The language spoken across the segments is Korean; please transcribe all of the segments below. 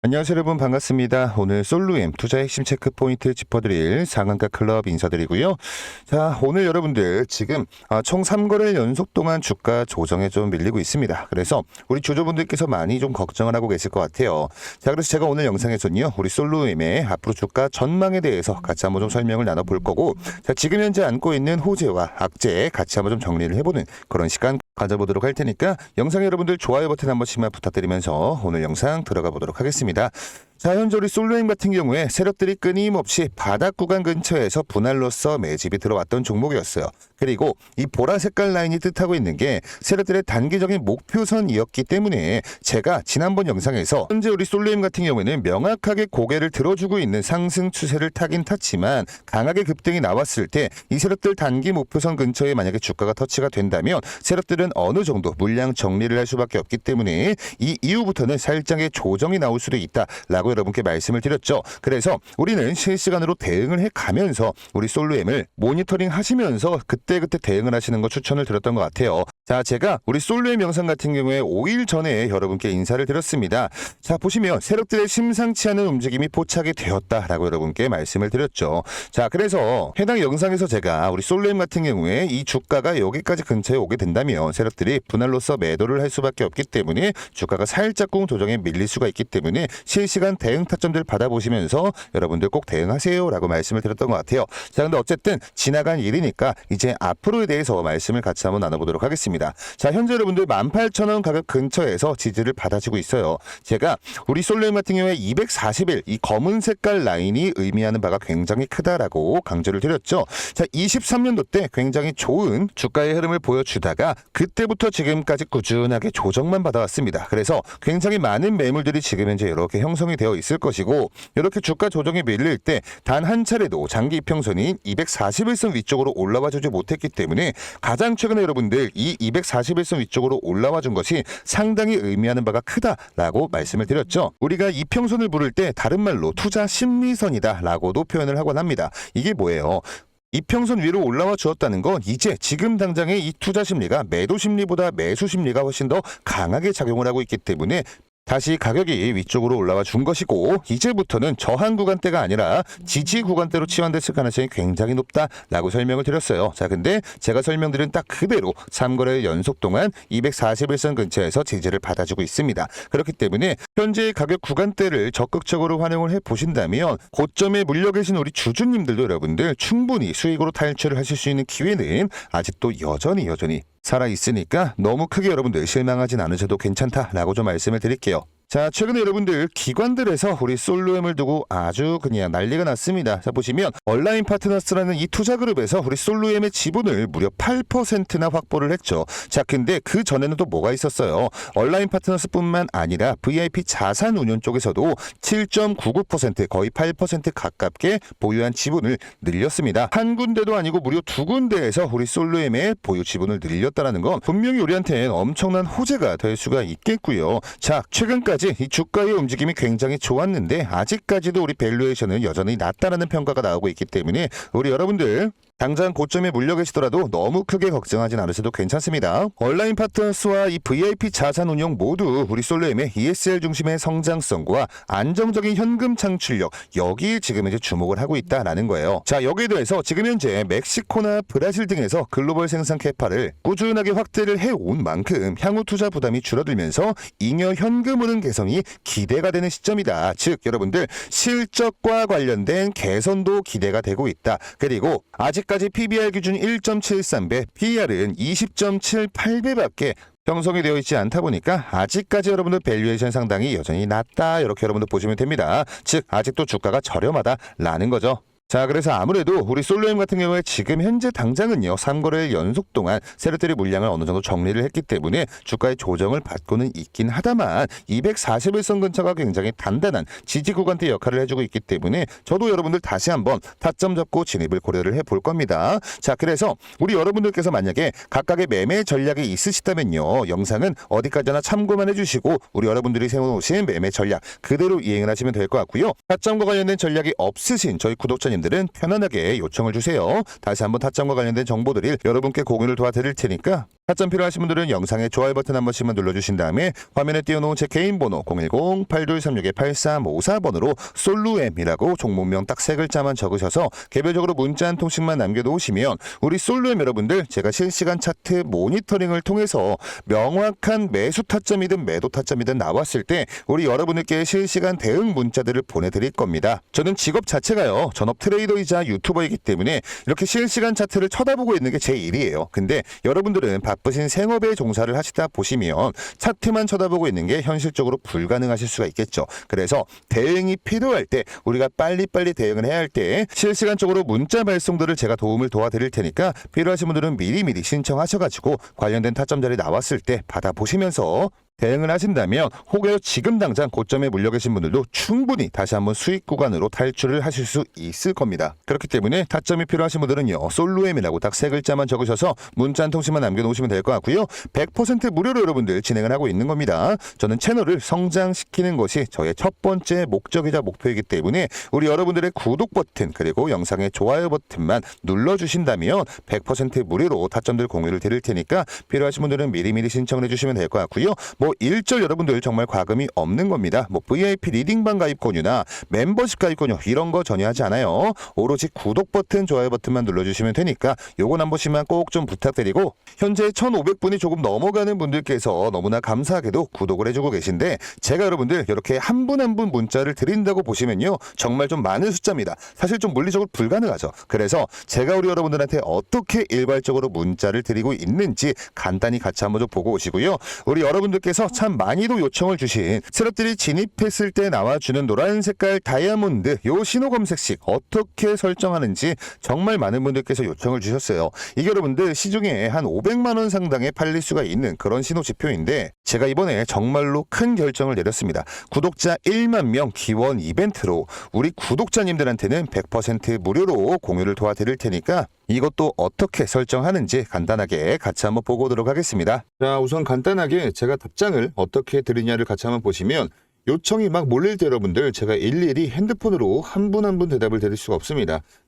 안녕하세요 여러분 반갑습니다. 오늘 솔루엠 투자 핵심 체크 포인트 짚어드릴 상한가 클럽 인사드리고요. 자 오늘 여러분들 지금 아, 총 3거래일 연속 동안 주가 조정에 좀 밀리고 있습니다. 그래서 우리 주주분들께서 많이 좀 걱정을 하고 계실 것 같아요. 자 그래서 제가 오늘 영상에서는요 우리 솔루엠의 앞으로 주가 전망에 대해서 같이 한번 좀 설명을 나눠볼 거고 자 지금 현재 안고 있는 호재와 악재 같이 한번 좀 정리를 해보는 그런 시간 가져보도록 할 테니까 영상 여러분들 좋아요 버튼 한 번씩만 부탁드리면서 오늘 영상 들어가 보도록 하겠습니다. 있습니다. 우리 솔로임 같은 경우에 세력들이 끊임없이 바닥 구간 근처에서 분할로서 매집이 들어왔던 종목이었어요. 그리고 이 보라 색깔 라인이 뜻하고 있는 게 세력들의 단기적인 목표선이었기 때문에 제가 지난번 영상에서 현재 우리 솔로임 같은 경우에는 명확하게 고개를 들어주고 있는 상승 추세를 타긴 탔지만 강하게 급등이 나왔을 때 이 세력들 단기 목표선 근처에 만약에 주가가 터치가 된다면 세력들은 어느 정도 물량 정리를 할 수밖에 없기 때문에 이 이후부터는 살짝의 조정이 나올 수도 있다라고 여러분께 말씀을 드렸죠. 그래서 우리는 실시간으로 대응을 해 가면서 우리 솔루엠을 모니터링 하시면서 그때그때 대응을 하시는 거 추천을 드렸던 것 같아요. 자, 제가 우리 솔루엠 영상 같은 경우에 5일 전에 여러분께 인사를 드렸습니다. 자, 보시면 세력들의 심상치 않은 움직임이 포착이 되었다라고 여러분께 말씀을 드렸죠. 자, 그래서 해당 영상에서 제가 우리 솔루엠 같은 경우에 이 주가가 여기까지 근처에 오게 된다면 세력들이 분할로서 매도를 할 수밖에 없기 때문에 주가가 살짝쿵 조정에 밀릴 수가 있기 때문에 실시간 대응 타점들 받아보시면서 여러분들 꼭 대응하세요라고 말씀을 드렸던 것 같아요. 자, 근데 어쨌든 지나간 일이니까 이제 앞으로에 대해서 말씀을 같이 한번 나눠보도록 하겠습니다. 자, 현재 여러분들 18,000원 가격 근처에서 지지를 받아주고 있어요. 제가 우리 솔레임 같은 경우에 240일 이 검은 색깔 라인이 의미하는 바가 굉장히 크다라고 강조를 드렸죠. 자, 23년도 때 굉장히 좋은 주가의 흐름을 보여주다가 그때부터 지금까지 꾸준하게 조정만 받아왔습니다. 그래서 굉장히 많은 매물들이 지금 현재 이렇게 형성이 되어 있을 것이고 이렇게 주가 조정이 밀릴 때 단 한 차례도 장기 이평선인 241선 위쪽으로 올라와 주지 못했기 때문에 가장 최근에 여러분들 이 241선 위쪽으로 올라와 준 것이 상당히 의미하는 바가 크다라고 말씀을 드렸죠. 우리가 이평선을 부를 때 다른 말로 투자 심리선이다라고도 표현을 하곤 합니다. 이게 뭐예요? 이평선 위로 올라와 주었다는 건 이제 지금 당장의 이 투자 심리가 매도 심리보다 매수 심리가 훨씬 더 강하게 작용을 하고 있기 때문에 다시 가격이 위쪽으로 올라와 준 것이고 이제부터는 저항 구간대가 아니라 지지 구간대로 치환됐을 가능성이 굉장히 높다라고 설명을 드렸어요. 자, 근데 제가 설명드린 딱 그대로 3거래일 연속 동안 241선 근처에서 지지를 받아주고 있습니다. 그렇기 때문에 현재 가격 구간대를 적극적으로 활용을 해 보신다면 고점에 물려 계신 우리 주주님들도 여러분들 충분히 수익으로 탈출을 하실 수 있는 기회는 아직도 여전히 여전히 살아 있으니까 너무 크게 여러분들 실망하진 않으셔도 괜찮다라고 좀 말씀을 드릴게요. 자, 최근에 여러분들 기관들에서 우리 솔루엠을 두고 아주 그냥 난리가 났습니다. 자, 보시면 온라인 파트너스라는 이 투자 그룹에서 우리 솔루엠의 지분을 무려 8%나 확보를 했죠. 자, 근데 그 전에는 또 뭐가 있었어요? 온라인 파트너스뿐만 아니라 VIP 자산 운용 쪽에서도 7.99% 거의 8% 가깝게 보유한 지분을 늘렸습니다. 한 군데도 아니고 무려 두 군데에서 우리 솔루엠의 보유 지분을 늘렸다라는 건 분명히 우리한테는 엄청난 호재가 될 수가 있겠고요. 자, 최근까지 이 주가의 움직임이 굉장히 좋았는데 아직까지도 우리 밸류에이션은 여전히 낮다라는 평가가 나오고 있기 때문에 우리 여러분들 당장 고점에 물려 계시더라도 너무 크게 걱정하진 않으셔도 괜찮습니다. 온라인 파트너스와 이 VIP 자산 운용 모두 우리 솔로엠의 ESL 중심의 성장성과 안정적인 현금 창출력 여기에 지금 이제 주목을 하고 있다라는 거예요. 자 여기에 대해서 지금 현재 멕시코나 브라질 등에서 글로벌 생산 캐파를 꾸준하게 확대를 해온 만큼 향후 투자 부담이 줄어들면서 잉여 현금 흐름 개선이 기대가 되는 시점이다. 즉 여러분들 실적과 관련된 개선도 기대가 되고 있다. 그리고 아직 아직까지 PBR 기준 1.73배, PER은 20.78배밖에 형성이 되어 있지 않다 보니까 아직까지 여러분들 밸류에이션 상당히 여전히 낮다 이렇게 여러분들 보시면 됩니다. 즉 아직도 주가가 저렴하다라는 거죠. 자, 그래서 아무래도 우리 솔로엠 같은 경우에 지금 현재 당장은요, 3거래일 연속 동안 세력들이 물량을 어느 정도 정리를 했기 때문에 주가의 조정을 받고는 있긴 하다만 241선 근처가 굉장히 단단한 지지 구간대 역할을 해주고 있기 때문에 저도 여러분들 다시 한번 타점 잡고 진입을 고려를 해볼 겁니다. 자, 그래서 우리 여러분들께서 만약에 각각의 매매 전략이 있으시다면요, 영상은 어디까지나 참고만 해주시고 우리 여러분들이 세워놓으신 매매 전략 그대로 이행을 하시면 될 것 같고요. 타점과 관련된 전략이 없으신 저희 구독자님 구독자님들은 편안하게 요청을 주세요. 다시 한번 타점과 관련된 정보들을 여러분께 공유를 도와드릴 테니까 타점 필요하신 분들은 영상에 좋아요 버튼 한 번씩만 눌러주신 다음에 화면에 띄워놓은 제 개인 번호 010-8236-8354번으로 솔루엠이라고 종목명 딱 세 글자만 적으셔서 개별적으로 문자 한 통씩만 남겨놓으시면 우리 솔루엠 여러분들 제가 실시간 차트 모니터링을 통해서 명확한 매수 타점이든 매도 타점이든 나왔을 때 우리 여러분들께 실시간 대응 문자들을 보내드릴 겁니다. 저는 직업 자체가요 전업 트레이더이자 유튜버이기 때문에 이렇게 실시간 차트를 쳐다보고 있는 게 제 일이에요. 근데 여러분들은 바쁘신 생업에 종사를 하시다 보시면 차트만 쳐다보고 있는 게 현실적으로 불가능하실 수가 있겠죠. 그래서 대응이 필요할 때 우리가 빨리빨리 대응을 해야 할 때 실시간적으로 문자 발송들을 제가 도움을 도와드릴 테니까 필요하신 분들은 미리미리 신청하셔가지고 관련된 타점 자리 나왔을 때 받아보시면서 대응을 하신다면 혹여 지금 당장 고점에 물려 계신 분들도 충분히 다시 한번 수익 구간으로 탈출을 하실 수 있을 겁니다. 그렇기 때문에 타점이 필요하신 분들은요. 솔루엠이라고 딱 세 글자만 적으셔서 문자 한 통씩만 남겨놓으시면 될 것 같고요. 100% 무료로 여러분들 진행을 하고 있는 겁니다. 저는 채널을 성장시키는 것이 저의 첫 번째 목적이자 목표이기 때문에 우리 여러분들의 구독 버튼 그리고 영상의 좋아요 버튼만 눌러주신다면 100% 무료로 타점들 공유를 드릴 테니까 필요하신 분들은 미리미리 신청을 해주시면 될 것 같고요. 뭐 일절 여러분들 정말 과금이 없는 겁니다. 뭐 VIP 리딩방 가입 권유나 멤버십 가입 권유 이런 거 전혀 하지 않아요. 오로지 구독 버튼, 좋아요 버튼만 눌러주시면 되니까 요건 한 번씩만 꼭 좀 부탁드리고 현재 1,500분이 조금 넘어가는 분들께서 너무나 감사하게도 구독을 해주고 계신데 제가 여러분들 이렇게 한 분 한 분 문자를 드린다고 보시면요 정말 좀 많은 숫자입니다. 사실 좀 물리적으로 불가능하죠. 그래서 제가 우리 여러분들한테 어떻게 일괄적으로 문자를 드리고 있는지 간단히 같이 한번 좀 보고 오시고요. 우리 여러분들께서 참 많이도 요청을 주신 스럽들이 진입했을 때 나와주는 노란 색깔 다이아몬드 요 신호 검색식 어떻게 설정하는지 정말 많은 분들께서 요청을 주셨어요. 이게 여러분들 시중에 한 500만 원 상당에 팔릴 수가 있는 그런 신호 지표인데 제가 이번에 정말로 큰 결정을 내렸습니다. 구독자 1만 명 기원 이벤트로 우리 구독자님들한테는 100% 무료로 공유를 도와드릴 테니까 이것도 어떻게 설정하는지 간단하게 같이 한번 보고 오도록 하겠습니다. 자, 우선 간단하게 제가 답장을 어떻게 드리냐를 같이 한번 보시면 요청이 막 몰릴 때 여러분들 제가 일일이 핸드폰으로 한 분 한분 대답을 드릴 수가 없습니다.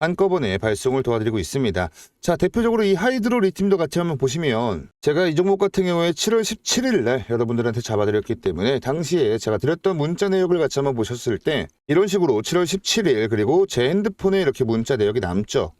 한꺼번에 발송을 도와드리고 있습니다. 자, 대표적으로 이 하이드로 리튬도 같이 한번 보시면 제가 이 종목 같은 경우에 7월 17일 날 여러분들한테 잡아드렸기 때문에 당시에 제가 드렸던 문자 내역을 같이 한번 보셨을 때 이런 식으로 7월 17일 그리고 제 핸드폰에 이렇게 문자 내역이 남죠.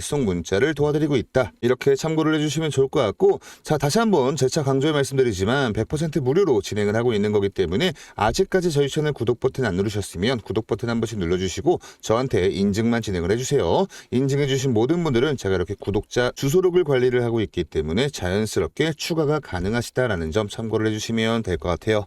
송 문자를 도와드리고 있다. 이렇게 참고를 해주시면 좋을 것 같고 자 다시 한번 재차 강조해 말씀드리지만 100% 무료로 진행을 하고 있는 거기 때문에 아직까지 저희 채널 구독 버튼 안 누르셨으면 구독 버튼 한 번씩 눌러주시고 저한테 인증만 진행을 해주세요. 인증해주신 모든 분들은 제가 이렇게 구독자 주소록을 관리를 하고 있기 때문에 자연스럽게 추가가 가능하시다라는 점 참고를 해주시면 될 것 같아요.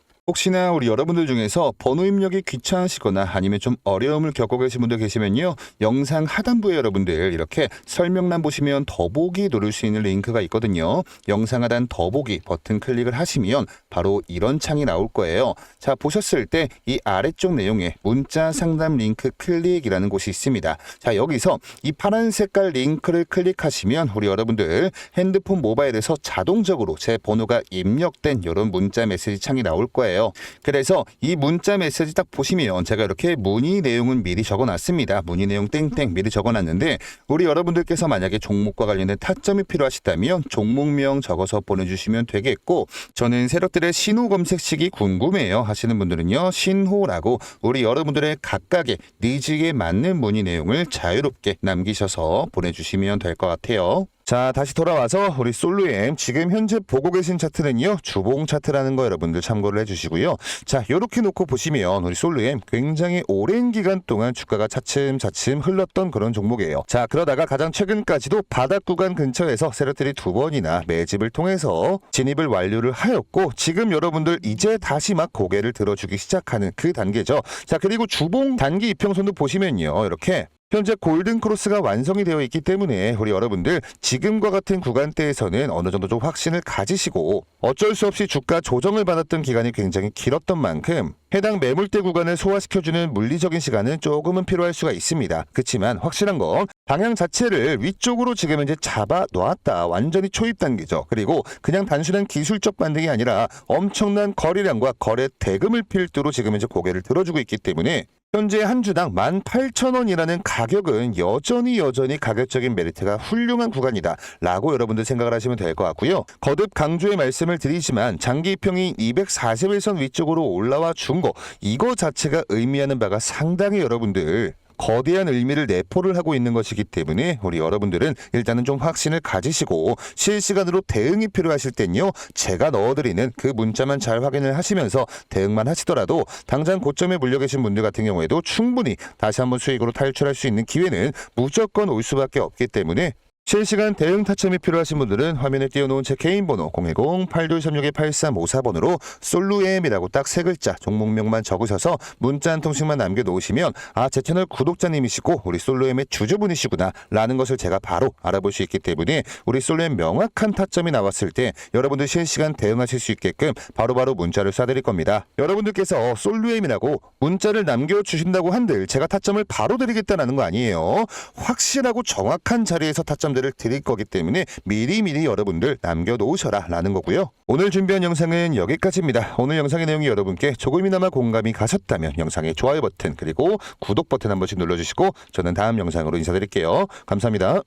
혹시나 우리 여러분들 중에서 번호 입력이 귀찮으시거나 아니면 좀 어려움을 겪고 계신 분들 계시면요. 영상 하단부에 여러분들 이렇게 설명란 보시면 더보기 누를 수 있는 링크가 있거든요. 영상 하단 더보기 버튼 클릭을 하시면 바로 이런 창이 나올 거예요. 자, 보셨을 때 이 아래쪽 내용에 문자 상담 링크 클릭이라는 곳이 있습니다. 자, 여기서 이 파란 색깔 링크를 클릭하시면 우리 여러분들 핸드폰 모바일에서 자동적으로 제 번호가 입력된 이런 문자 메시지 창이 나올 거예요. 그래서 이 문자 메시지 딱 보시면 제가 이렇게 문의 내용은 미리 적어 놨습니다. 문의 내용 땡땡 미리 적어 놨는데 우리 여러분들께서 만약에 종목과 관련된 타점이 필요하시다면 종목명 적어서 보내주시면 되겠고 저는 세력들의 신호 검색식이 궁금해요 하시는 분들은요 신호라고 우리 여러분들의 각각의 니즈에 맞는 문의 내용을 자유롭게 남기셔서 보내주시면 될 것 같아요. 자 다시 돌아와서 우리 솔루엠 지금 현재 보고 계신 차트는요 주봉 차트라는 거 여러분들 참고를 해 주시고요. 자 요렇게 놓고 보시면 우리 솔루엠 굉장히 오랜 기간 동안 주가가 차츰차츰 흘렀던 그런 종목이에요. 자 그러다가 가장 최근까지도 바닥 구간 근처에서 세력들이 두 번이나 매집을 통해서 진입을 완료를 하였고 지금 여러분들 이제 다시 막 고개를 들어주기 시작하는 그 단계죠. 자 그리고 주봉 단기 이평선도 보시면요 이렇게 현재 골든 크로스가 완성이 되어 있기 때문에 우리 여러분들 지금과 같은 구간대에서는 어느 정도 좀 확신을 가지시고 어쩔 수 없이 주가 조정을 받았던 기간이 굉장히 길었던 만큼 해당 매물대 구간을 소화시켜주는 물리적인 시간은 조금은 필요할 수가 있습니다. 그렇지만 확실한 건 방향 자체를 위쪽으로 지금 현재 잡아 놓았다. 완전히 초입 단계죠. 그리고 그냥 단순한 기술적 반등이 아니라 엄청난 거래량과 거래 대금을 필두로 지금 현재 고개를 들어주고 있기 때문에 현재 한 주당 18,000원이라는 가격은 여전히 여전히 가격적인 메리트가 훌륭한 구간이다 라고 여러분들 생각을 하시면 될 것 같고요. 거듭 강조의 말씀을 드리지만 장기 평이 241선 위쪽으로 올라와 준 거 이거 자체가 의미하는 바가 상당히 여러분들 거대한 의미를 내포를 하고 있는 것이기 때문에 우리 여러분들은 일단은 좀 확신을 가지시고 실시간으로 대응이 필요하실 땐요 제가 넣어드리는 그 문자만 잘 확인을 하시면서 대응만 하시더라도 당장 고점에 물려 계신 분들 같은 경우에도 충분히 다시 한번 수익으로 탈출할 수 있는 기회는 무조건 올 수밖에 없기 때문에 실시간 대응 타점이 필요하신 분들은 화면에 띄워놓은 제 개인 번호 010-8236-8354번으로 솔루엠이라고 딱 세 글자 종목명만 적으셔서 문자 한 통씩만 남겨놓으시면 아 제 채널 구독자님이시고 우리 솔루엠의 주주분이시구나 라는 것을 제가 바로 알아볼 수 있기 때문에 우리 솔루엠 명확한 타점이 나왔을 때 여러분들 실시간 대응하실 수 있게끔 바로바로 문자를 쏴드릴 겁니다. 여러분들께서 솔루엠이라고 문자를 남겨주신다고 한들 제가 타점을 바로 드리겠다는 거 아니에요. 확실하고 정확한 자리에서 타점 들을 드릴 거기 때문에 미리미리 여러분들 남겨놓으셔라 라는 거고요. 오늘 준비한 영상은 여기까지입니다. 오늘 영상의 내용이 여러분께 조금이나마 공감이 가셨다면 영상의 좋아요 버튼 그리고 구독 버튼 한 번씩 눌러주시고 저는 다음 영상으로 인사드릴게요. 감사합니다.